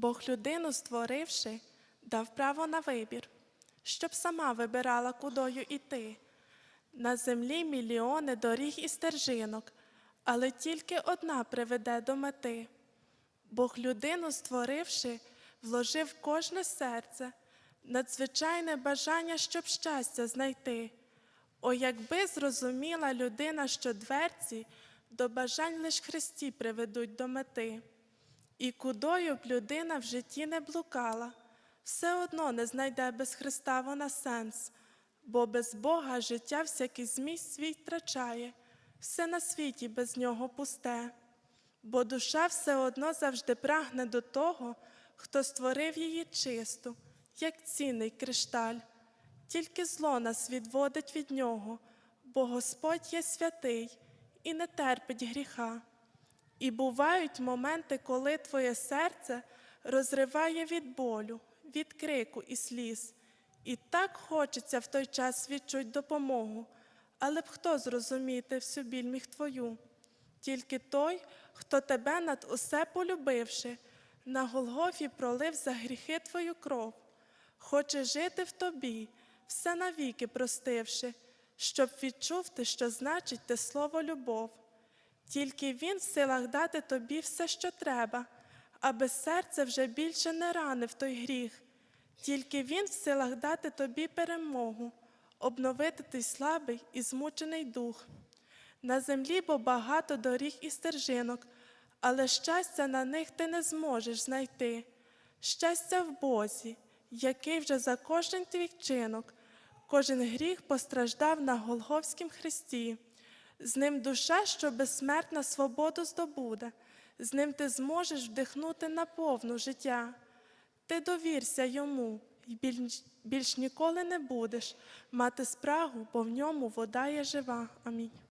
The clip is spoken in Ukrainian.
Бог людину створивши, дав право на вибір, щоб сама вибирала, кудою іти. На землі мільйони доріг і стержинок, але тільки одна приведе до мети. Бог людину створивши, вложив в кожне серце надзвичайне бажання, щоб щастя знайти. О, якби зрозуміла людина, що дверці до бажань лиш Христі приведуть до мети. І кудою б людина в житті не блукала, все одно не знайде без Христа вона сенс, бо без Бога життя всякий зміст свій втрачає, все на світі без нього пусте. Бо душа все одно завжди прагне до того, хто створив її чисту, як цінний кришталь. Тільки зло нас відводить від нього, бо Господь є святий і не терпить гріха. І бувають моменти, коли твоє серце розриває від болю, від крику і сліз. І так хочеться в той час відчуть допомогу, але б хто зрозуміти всю біль міг твою? Тільки той, хто тебе над усе полюбивши, на Голгофі пролив за гріхи твою кров, хоче жити в тобі, все навіки простивши, щоб відчув ти, що значить те слово любов. Тільки він в силах дати тобі все, що треба, аби серце вже більше не ранив той гріх. Тільки він в силах дати тобі перемогу, обновити той слабий і змучений дух. На землі бо багато доріг і стержинок, але щастя на них ти не зможеш знайти. Щастя в Бозі, який вже за кожен твій вчинок, кожен гріх постраждав на Голговськім хресті. З ним душа, що безсмертна свободу здобуде, з ним ти зможеш вдихнути на повну життя. Ти довірся йому, і більш, більш ніколи не будеш мати спрагу, бо в ньому вода є жива. Амінь.